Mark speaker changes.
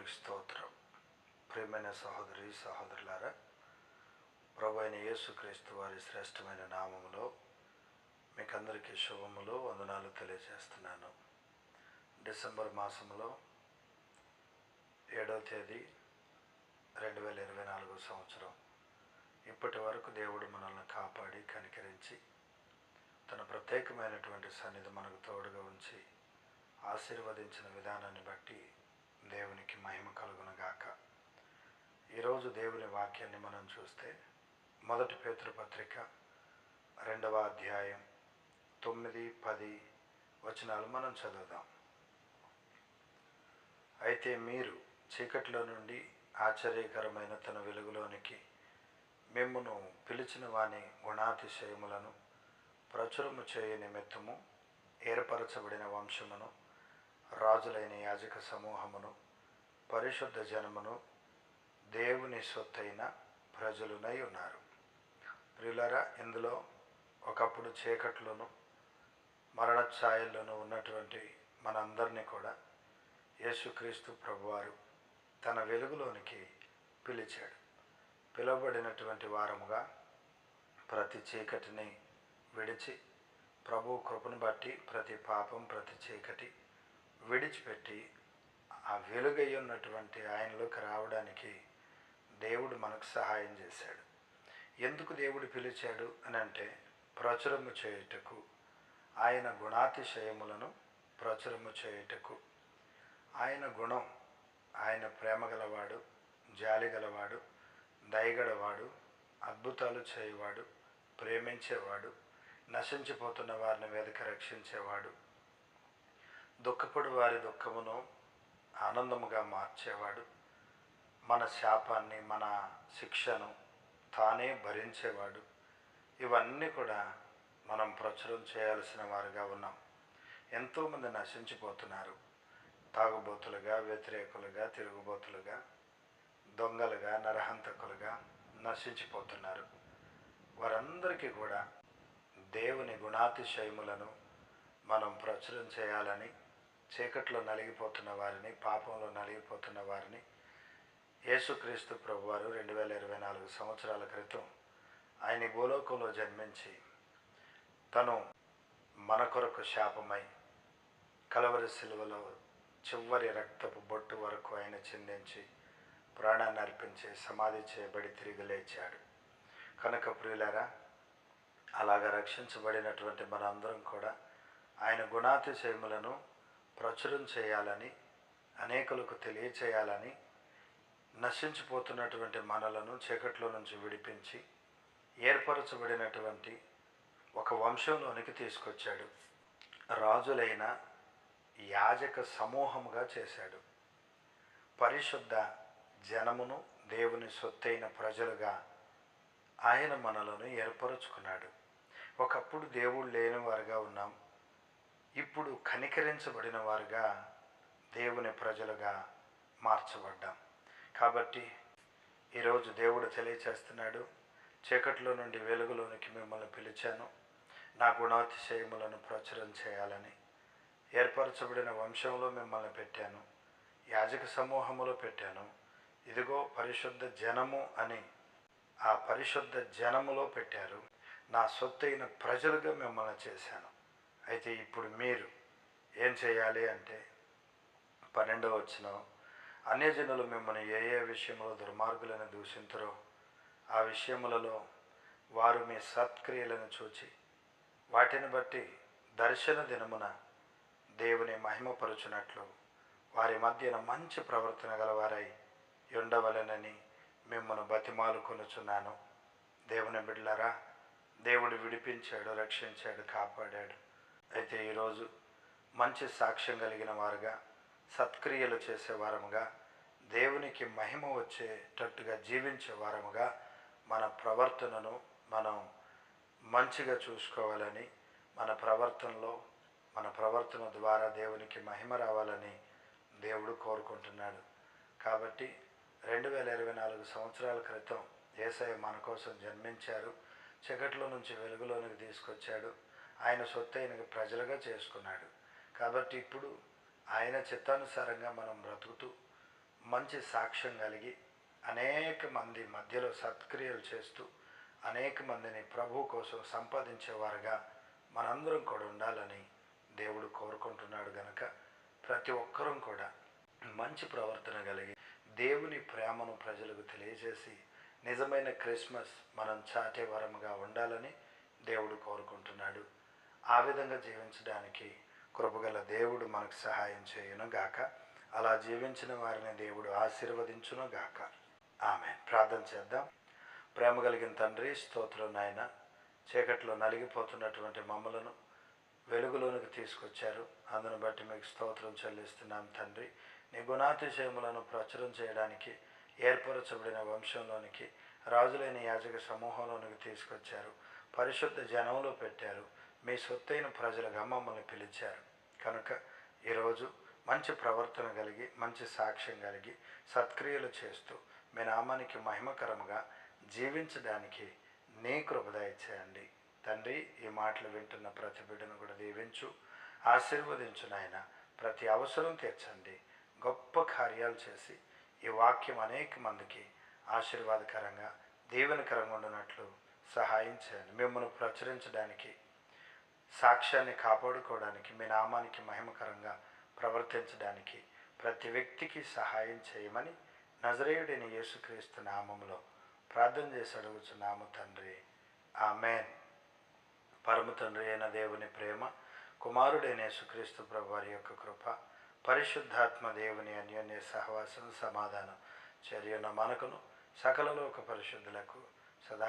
Speaker 1: దేవునికి స్తోత్రం ప్రియమైన సహోదరి సహోదరులారా ప్రభు అయిన యేసుక్రీస్తు వారి శ్రేష్టమైన నామములో మీకందరికీ శుభములు వందనాలు తెలియజేస్తున్నాను. డిసెంబర్ మాసంలో ఏడవ తేదీ రెండు వేల ఇరవై నాలుగో సంవత్సరం. ఇప్పటి వరకు దేవుడు మనల్ని కాపాడి కనికరించి తన ప్రత్యేకమైనటువంటి సన్నిధి మనకు తోడుగా ఉంచి ఆశీర్వదించిన విధానాన్ని బట్టి దేవునికి మహిమ కలుగునగాక. ఈరోజు దేవుని వాక్యాన్ని మనం చూస్తే మొదటి పేతృపత్రిక రెండవ అధ్యాయం తొమ్మిది పది వచనాలు మనం చదువుదాం. అయితే మీరు చీకటిలో నుండి ఆశ్చర్యకరమైన తన వెలుగులోనికి మిమ్మను పిలిచిన వాని గుణాతిశయములను ప్రచురము చేయ నిమిత్తము ఏర్పరచబడిన వంశమును రాజులైన యాజక సమూహమును పరిశుద్ధ జనమును దేవుని సొత్తైన ప్రజలునై ఉన్నారు. ప్రియులరా ఇందులో ఒకప్పుడు చీకట్లోను మరణ ఛాయల్లోనూ ఉన్నటువంటి మనందరినీ కూడా యేసుక్రీస్తు ప్రభువారు తన వెలుగులోనికి పిలిచాడు. పిలువబడినటువంటి వారముగా ప్రతి చీకటిని విడిచి ప్రభు కృపను బట్టి ప్రతి పాపం ప్రతి చీకటి విడిచిపెట్టి ఆ వెలుగై ఉన్నటువంటి ఆయనలోకి రావడానికి దేవుడు మనకు సహాయం చేశాడు. ఎందుకు దేవుడు పిలిచాడు అని అంటే ప్రచురము చేయుటకు ఆయన గుణాతిశయములను ప్రచురము చేయుటకు. ఆయన గుణం ఆయన ప్రేమ గలవాడు జాలి గలవాడు దయగలవాడు అద్భుతాలు చేయవాడు ప్రేమించేవాడు నశించిపోతున్న వారిని వెదక రక్షించేవాడు దుఃఖపడి వారి దుఃఖమును ఆనందముగా మార్చేవాడు. మన శాపాన్ని మన శిక్షను తానే భరించేవాడు. ఇవన్నీ కూడా మనం ప్రచురం చేయాల్సిన వారుగా ఉన్నాం. ఎంతోమంది నశించిపోతున్నారు. తాగుబోతులుగా వ్యతిరేకులుగా తిరుగుబోతులుగా దొంగలుగా నరహంతకులుగా నశించిపోతున్నారు. వారందరికీ కూడా దేవుని గుణాతిశయములను మనం ప్రచురం చేయాలని చీకట్లో నలిగిపోతున్న వారిని పాపంలో నలిగిపోతున్న వారిని యేసుక్రీస్తు ప్రభువారు రెండు వేల ఇరవై నాలుగు సంవత్సరాల క్రితం ఆయన భూలోకంలో జన్మించి తను మన కొరకు శాపమై కలవరి శిలువలో చివరి రక్తపు బొట్టు వరకు ఆయన చిందించి ప్రాణాన్ని అర్పించి సమాధి చేయబడి తిరిగి లేచాడు. కనుక ప్రియులారా అలాగ రక్షించబడినటువంటి మనందరం కూడా ఆయన గుణాతిశయములను ప్రచురం చేయాలని అనేకులకు తెలియచేయాలని నశించిపోతున్నటువంటి మనలను చీకట్లో నుంచి విడిపించి ఏర్పరచబడినటువంటి ఒక వంశంలోనికి తీసుకొచ్చాడు. రాజులైన యాజక సమూహముగా చేశాడు. పరిశుద్ధ జనమును దేవుని సొత్తైన ప్రజలుగా ఆయన మనలను ఏర్పరచుకున్నాడు. ఒకప్పుడు దేవుడు లేని వారుగా ఉన్నాం. ఇప్పుడు కనికరించబడిన వారుగా దేవుని ప్రజలుగా మార్చబడ్డాం. కాబట్టి ఈరోజు దేవుడు తెలియచేస్తున్నాడు చీకట్లో నుండి వెలుగులోనికి మిమ్మల్ని పిలిచాను. నా గుణాతిశయములను ప్రచురం చేయాలని. ఏర్పరచబడిన వంశంలో మిమ్మల్ని పెట్టాను యాజక సమూహములో పెట్టాను. ఇదిగో పరిశుద్ధ జనము అని ఆ పరిశుద్ధ జనములో పెట్టారు. నా సొత్తైన ప్రజలుగా మిమ్మల్ని చేశాను. అయితే ఇప్పుడు మీరు ఏం చేయాలి అంటే పన్నెండవ వచ్చిన అన్యజనులు మిమ్మల్ని ఏ ఏ విషయంలో దుర్మార్గులను దూషించరో ఆ విషయములలో వారు మీ సత్క్రియలను చూచి వాటిని బట్టి దర్శన దినమున దేవుని మహిమపరుచునట్లు వారి మధ్యన మంచి ప్రవర్తన గలవారై ఉండవలెనని మిమ్మల్ని బతిమాలుకొనుచున్నాను. దేవుని బిడ్డలారా దేవుడు విడిపించాడు రక్షించాడు కాపాడాడు. అయితే ఈరోజు మంచి సాక్ష్యం కలిగిన వారుగా సత్క్రియలు చేసే వారముగా దేవునికి మహిమ వచ్చేటట్టుగా జీవించే వారముగా మన ప్రవర్తనను మనం మంచిగా చూసుకోవాలని మన ప్రవర్తనలో మన ప్రవర్తన ద్వారా దేవునికి మహిమ రావాలని దేవుడు కోరుకుంటున్నాడు. కాబట్టి రెండు వేల ఇరవై నాలుగు సంవత్సరాల క్రితం ఏసఐ మన కోసం జన్మించారు చీకట్లో నుంచి వెలుగులోనికి తీసుకొచ్చాడు. ఆయన సొత్తైన ప్రజలుగా చేసుకున్నాడు. కాబట్టి ఇప్పుడు ఆయన చిత్తానుసారంగా మనం బ్రతుకుతూ మంచి సాక్ష్యం కలిగి అనేక మంది మధ్యలో సత్క్రియలు చేస్తూ అనేక మందిని ప్రభు కోసం సంపాదించేవారుగా మనందరం కూడా ఉండాలని దేవుడు కోరుకుంటున్నాడు గనక ప్రతి ఒక్కరూ కూడా మంచి ప్రవర్తన కలిగి దేవుని ప్రేమను ప్రజలకు తెలియజేసి నిజమైన క్రిస్మస్ మనం చాటే వరంగా ఉండాలని దేవుడు కోరుకుంటున్నాడు. ఆ విధంగా జీవించడానికి కృపగల దేవుడు మనకు సహాయం చేయును గాక అలా జీవించిన వారిని దేవుడు ఆశీర్వదించును గాక ఆమె ప్రార్థన చేద్దాం. ప్రేమ కలిగిన తండ్రి స్తోత్రం నాయన. చీకట్లో నలిగిపోతున్నటువంటి మమ్మలను వెలుగులోనికి తీసుకొచ్చారు. అందును బట్టి మీకు స్తోత్రం చెల్లిస్తున్నాం తండ్రి. నీ గుణాతిశయములను ప్రచురం చేయడానికి ఏర్పరచబడిన వంశంలోనికి రాజులైన యాజక సమూహంలోనికి తీసుకొచ్చారు. పరిశుద్ధ జనంలో పెట్టారు. మీ సొత్తైన ప్రజలుగా మమ్మల్ని పిలిచారు. కనుక ఈరోజు మంచి ప్రవర్తన కలిగి మంచి సాక్ష్యం కలిగి సత్క్రియలు చేస్తూ మీ నామానికి మహిమకరముగా జీవించడానికి నీ కృప దయచేయండి. తండ్రి ఈ మాటలు వింటున్న ప్రతి బిడ్డను కూడా దీవించు ఆశీర్వదించు నాయన. ప్రతి అవసరం తీర్చండి. గొప్ప కార్యాలు చేసి ఈ వాక్యం అనేక మందికి ఆశీర్వాదకరంగా దీవెనకరంగా ఉండినట్లు సహాయం చేయండి. మిమ్మల్ని ప్రచురించడానికి సాక్ష్యాన్ని కాపాడుకోవడానికి మీ నామానికి మహిమకరంగా ప్రవర్తించడానికి ప్రతి వ్యక్తికి సహాయం చేయమని నజరేయుడైన యేసుక్రీస్తు నామంలో ప్రార్థన చేసి అడుగుచున్నాము తండ్రి. ఆమెన్. పరమ తండ్రి అయిన దేవుని ప్రేమ కుమారుడైన యేసుక్రీస్తు ప్రభు వారి యొక్క కృప పరిశుద్ధాత్మ దేవుని అన్యోన్య సహవాసం సమాధానం చర్యన మనకును సకలలోక పరిశుద్ధులకు సదా